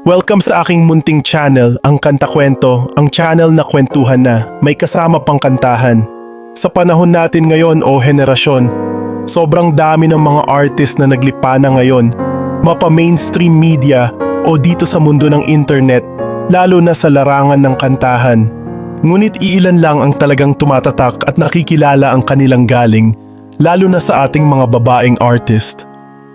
Welcome sa aking munting channel, ang Kanta Kwento, ang channel na kwentuhan na, may kasama pang kantahan. Sa panahon natin ngayon o henerasyon, sobrang dami ng mga artist na naglipa na ngayon, mapa mainstream media o dito sa mundo ng internet, lalo na sa larangan ng kantahan. Ngunit iilan lang ang talagang tumatatak at nakikilala ang kanilang galing, lalo na sa ating mga babaeng artist.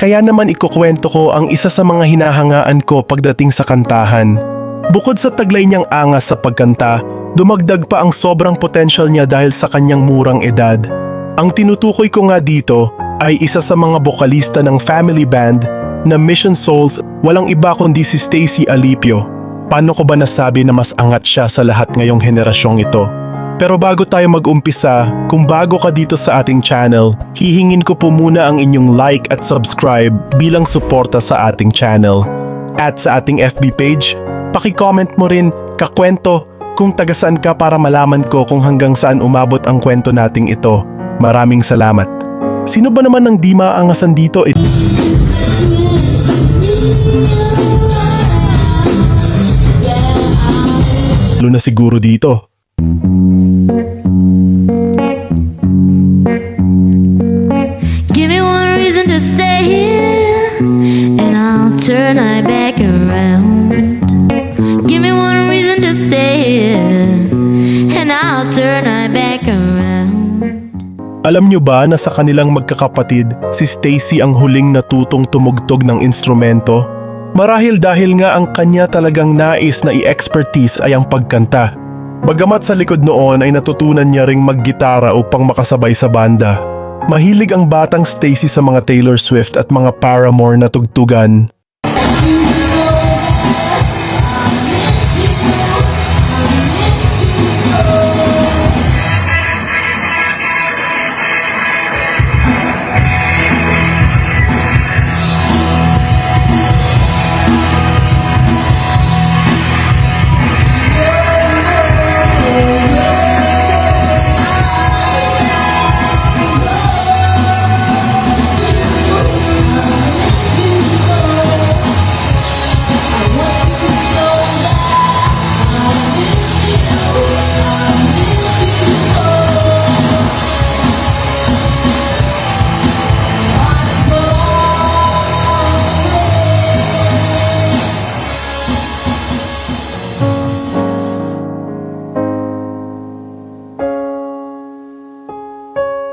Kaya naman ikukwento ko ang isa sa mga hinahangaan ko pagdating sa kantahan. Bukod sa taglay niyang angas sa pagkanta, dumagdag pa ang sobrang potential niya dahil sa kanyang murang edad. Ang tinutukoy ko nga dito ay isa sa mga bokalista ng family band na Mission Souls walang iba kundi si Stacy Alipio. Paano ko ba nasabi na mas angat siya sa lahat ngayong henerasyong ito? Pero bago tayo mag-umpisa, kung bago ka dito sa ating channel, hihingin ko po muna ang inyong like at subscribe bilang suporta sa ating channel. At sa ating FB page, paki-comment mo rin kakwento kung taga saan ka para malaman ko kung hanggang saan umabot ang kwento nating ito. Maraming salamat. Sino ba naman ang di maangasan dito? It- Lalo siguro dito. Give me one reason to stay here, and I'll turn my back around. Give me one reason to stay here, and I'll turn my back around. Alam nyo ba na sa kanilang magkakapatid, si Stacy ang huling natutong tumugtog ng instrumento? Marahil dahil nga ang kanya talagang nais na i-expertise ay ang pagkanta. Bagamat sa likod noon ay natutunan niya ring maggitara upang makasabay sa banda. Mahilig ang batang Stacy sa mga Taylor Swift at mga Paramore na tugtugan.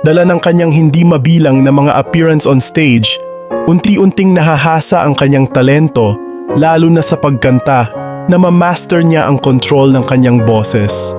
Dala ng kanyang hindi mabilang na mga appearance on stage, unti-unting nahahasa ang kanyang talento lalo na sa pagkanta na ma-master niya ang control ng kanyang boses.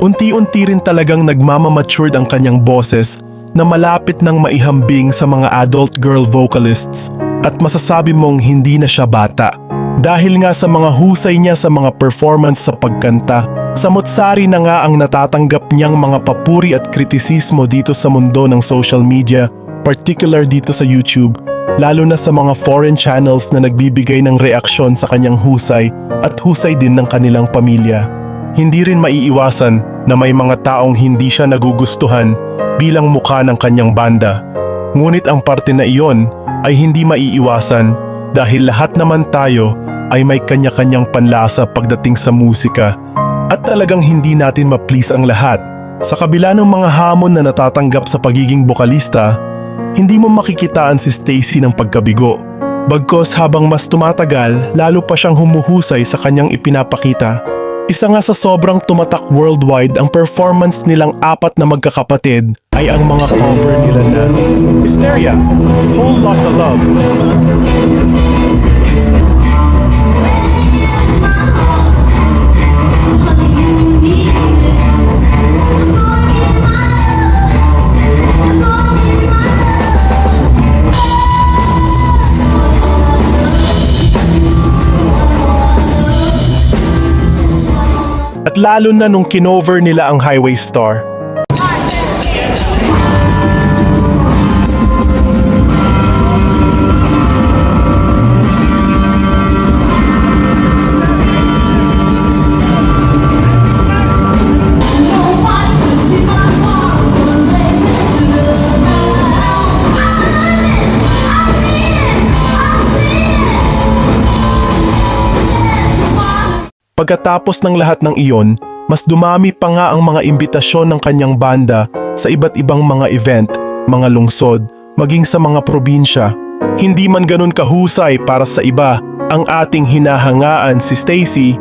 Unti-unti rin talagang nagmamamatured ang kanyang boses na malapit ng maihambing sa mga adult girl vocalists at masasabi mong hindi na siya bata. Dahil nga sa mga husay niya sa mga performance sa pagkanta, samot-sari na nga ang natatanggap niyang mga papuri at kritisismo dito sa mundo ng social media, particular dito sa YouTube, lalo na sa mga foreign channels na nagbibigay ng reaksyon sa kanyang husay at husay din ng kanilang pamilya. Hindi rin maiiwasan na may mga taong hindi siya nagugustuhan bilang mukha ng kanyang banda. Ngunit ang parte na iyon ay hindi maiiwasan dahil lahat naman tayo ay may kanya-kanyang panlasa pagdating sa musika at talagang hindi natin ma-please ang lahat. Sa kabila ng mga hamon na natatanggap sa pagiging bokalista, hindi mo makikitaan si Stacy ng pagkabigo. Bagkos habang mas tumatagal, lalo pa siyang humuhusay sa kanyang ipinapakita. Isa nga sa sobrang tumatak worldwide ang performance nilang apat na magkakapatid ay ang mga cover nila na Hysteria, Whole Lotta Love, At lalo na nung kinover nila ang Highway Star. Pagkatapos ng lahat ng iyon, mas dumami pa nga ang mga imbitasyon ng kanyang banda sa iba't ibang mga event, mga lungsod, maging sa mga probinsya. Hindi man ganun kahusay para sa iba ang ating hinahangaan si Stacy,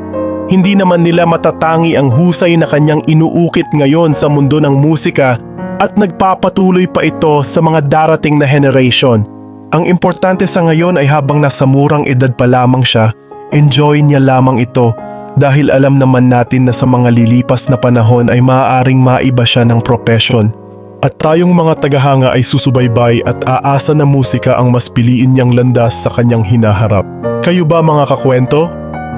hindi naman nila matatangi ang husay na kanyang inuukit ngayon sa mundo ng musika at nagpapatuloy pa ito sa mga darating na generation. Ang importante sa ngayon ay habang nasa murang edad pa lamang siya, enjoy niya lamang ito dahil alam naman natin na sa mga lilipas na panahon ay maaaring maiba siya ng profession. At tayong mga tagahanga ay susubaybay at aasa na musika ang mas piliin niyang landas sa kanyang hinaharap. Kayo ba mga kakwento?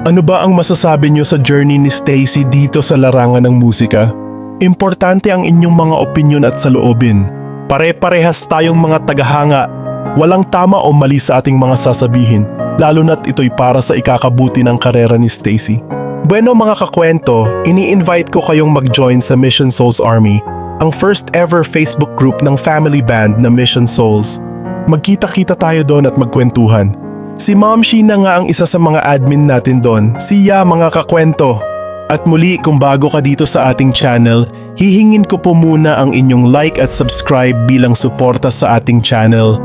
Ano ba ang masasabi niyo sa journey ni Stacy dito sa larangan ng musika? Importante ang inyong mga opinion at saloobin. Pare-parehas tayong mga tagahanga. Walang tama o mali sa ating mga sasabihin, lalo na't ito'y para sa ikakabuti ng karera ni Stacy. Bueno mga kakwento, ini-invite ko kayong mag-join sa Mission Souls Army, ang first ever Facebook group ng family band na Mission Souls. Magkita-kita tayo doon at magkwentuhan. Si Ma'am Sheena nga ang isa sa mga admin natin doon, siya mga kakwento. At muli kung bago ka dito sa ating channel, hihingin ko po muna ang inyong like at subscribe bilang suporta sa ating channel.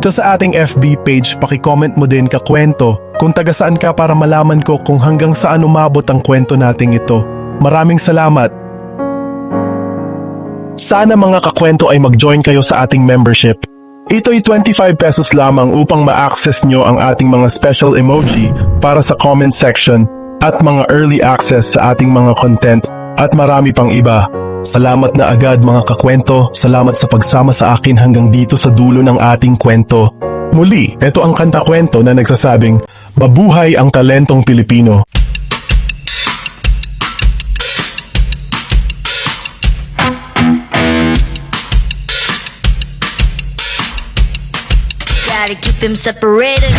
To sa ating FB page, pakicomment mo din kakwento kung taga saan ka para malaman ko kung hanggang saan umabot ang kwento nating ito. Maraming salamat! Sana mga kakwento ay mag-join kayo sa ating membership. Ito'y 25 pesos lamang upang ma-access nyo ang ating mga special emoji para sa comment section at mga early access sa ating mga content at marami pang iba. Salamat na agad mga kakwento, salamat sa pagsama sa akin hanggang dito sa dulo ng ating kwento. Muli, ito ang kanta kwento na nagsasabing, Mabuhay ang talentong Pilipino. Gotta. Keep him separated.